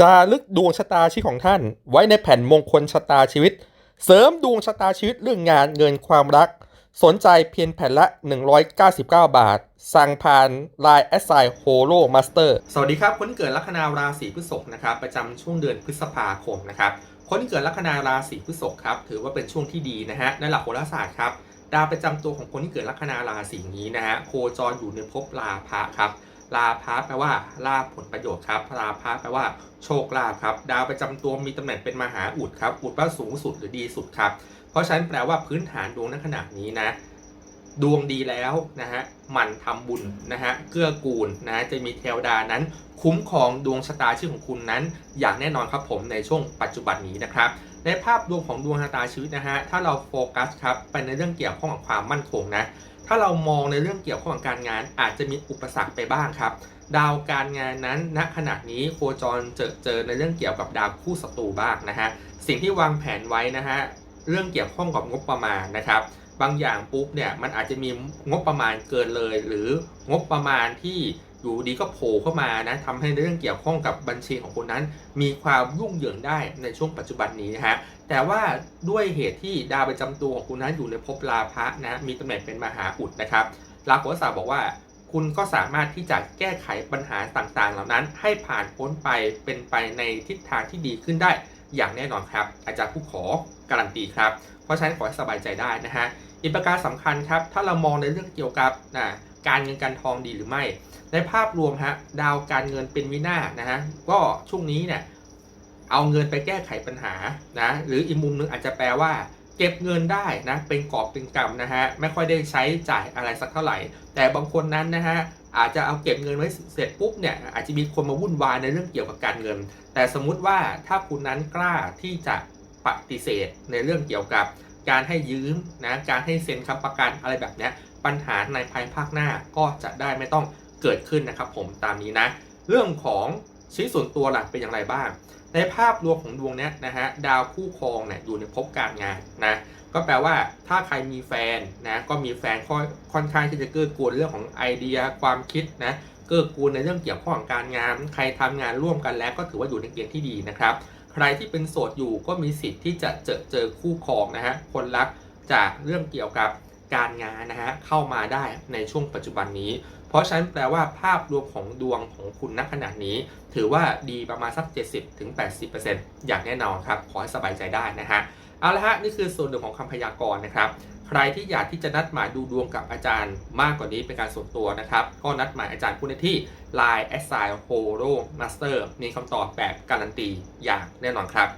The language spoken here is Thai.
จารึกดวงชะตาชีวิตของท่าน ไว้ในแผ่นมงคลชะตาชีวิต เสริมดวงชะตาชีวิตเรื่องงานเงินความรัก สนใจเพียงแผ่นละ 199 บาท สั่งผ่าน Line แอสไซโฮโลมาสเตอร์สวัสดีครับ คนเกิดลัคนาราศีพฤษภนะครับ ประจำช่วงเดือนพฤษภาคมนะครับ คนเกิดลัคนาราศีพฤษภครับ ถือว่าเป็นช่วงที่ดีนะฮะในหลักโหราศาสตร์ครับดาวประจำตัวของคนที่เกิดลัคนาราศีนี้นะฮะโคจรอยู่ในภพราพะครับ ลาภะแปลว่าลาภผลประโยชน์ครับลาภะแปลว่าโชคลาภครับ ดาวประจำตัวมีตำแหน่งเป็นมหาอุดครับ อุดว่าสูงสุดหรือดีสุดครับ เพราะฉะนั้นแปลว่าพื้นฐานดวงในขณะนี้นะ ดวงดีแล้วนะฮะหมันทำบุญนะฮะเกื้อกูลนะฮะจะมีเทวดานั้น คุ้มครองดวงชะตาชีวิตของคุณนั้น อย่างแน่นอนครับผมในช่วงปัจจุบันนี้นะครับ ในภาพรวมของดวงชะตาชีวิตนะฮะถ้าเราโฟกัสครับไปในเรื่องเกี่ยวข้องกับความมั่นคงนะถ้าเรามองในเรื่องเกี่ยวข้องกับการงานอาจจะมีอุปสรรคไปบ้างครับ ดาวการงานนั้นณขณะนี้โคจรเจอเจอในเรื่องเกี่ยวกับดาวคู่ศัตรูบ้างนะฮะสิ่งที่วางแผนไว้นะฮะเรื่องเกี่ยวข้องกับงบประมาณนะครับ บางอย่างปุ๊บเนี่ยมันอาจจะมีงบประมาณเกินเลย หรืองบประมาณที่ อยู่ดีก็โผล่เข้ามานะทำให้เรื่องเกี่ยวข้องกับบัญชีของคุณนั้น มีความยุ่งเหยิงได้ในช่วงปัจจุบันนี้นะฮะแต่ว่าด้วยเหตุที่ดาวประจำตัวของคุณนั้นอยู่ในภพราพะนะมีตำแหน่งเป็นมหาอุดนะครับลาโหราบอกว่าคุณก็สามารถที่จะแก้ไขปัญหาต่างๆ เหล่านั้น ให้ผ่านพ้นไปเป็นไปในทิศทางที่ดีขึ้นได้อย่างแน่นอนครับ อาจารย์ผู้ขอการันตีครับ เพราะฉะนั้นขอให้สบายใจได้นะฮะอีกประการสำคัญครับ ถ้าเรามองในเรื่องเกี่ยวกับนะ การเงินการทองดีหรือไม่ ในภาพรวมฮะดาวการเงินเป็นวินาศนะฮะก็ช่วงนี้เนี่ยเอาเงินไปแก้ไขปัญหานะหรืออีกมุมนึงอาจจะแปลว่า เก็บเงินได้นะเป็นกอบเป็นกำนะฮะไม่ค่อยได้ใช้จ่ายอะไรสักเท่าไหร่ แต่บางคนนั้นนะฮะอาจจะเอาเก็บเงินไว้เสร็จปุ๊บเนี่ยอาจจะมีคนมาวุ่นวายในเรื่องเกี่ยวกับการเงิน แต่สมมุติว่าถ้าคุณนั้นกล้าที่จะปฏิเสธในเรื่องเกี่ยวกับการให้ยืมนะการให้เซ็นค้ำประกันอะไรแบบเนี้ย ปัญหาในภายภาคหน้าก็จะได้ไม่ต้องเกิดขึ้นนะครับผมตามนี้นะ เรื่องของชีวิตส่วนตัวหลักเป็นอย่างไรบ้าง ในภาพรวมของดวงเนี้ยนะฮะดาวคู่ครองเนี่ยอยู่ในภพการงานนะก็แปลว่าถ้าใครมีแฟนนะก็มีแฟนค่อนค่อนข้างที่จะเกื้อกูลเรื่องของไอเดียความคิดนะเกื้อกูลในเรื่องเกี่ยวข้องการงาน ใครทำงานร่วมกันแล้วก็ถือว่าอยู่ในเกณฑ์ที่ดีนะครับ ใครที่เป็นโสดอยู่ก็มีสิทธิ์ที่จะเจอเจอคู่ครองนะฮะคนรักจากเรื่องเกี่ยวกับ การงานนะฮะเข้ามาได้ในช่วงปัจจุบันนี้ เพราะฉะนั้นแปลว่าภาพรวมของดวงของคุณณขณะนี้ ถือว่าดีประมาณสัก 70-80%อย่างแน่นอนครับ ขอให้สบายใจได้นะฮะเอาละฮะนี่คือส่วนหนึ่งของคำพยากรณ์นะครับ ใครที่อยากที่จะนัดหมายดูดวงกับอาจารย์มากกว่านี้เป็นการส่วนตัวนะครับ ก็นัดหมายอาจารย์ผู้ได้ที่ Line a s s i g n Horo Master มีคำตอบแบบการันตีอย่างแน่นอนครับ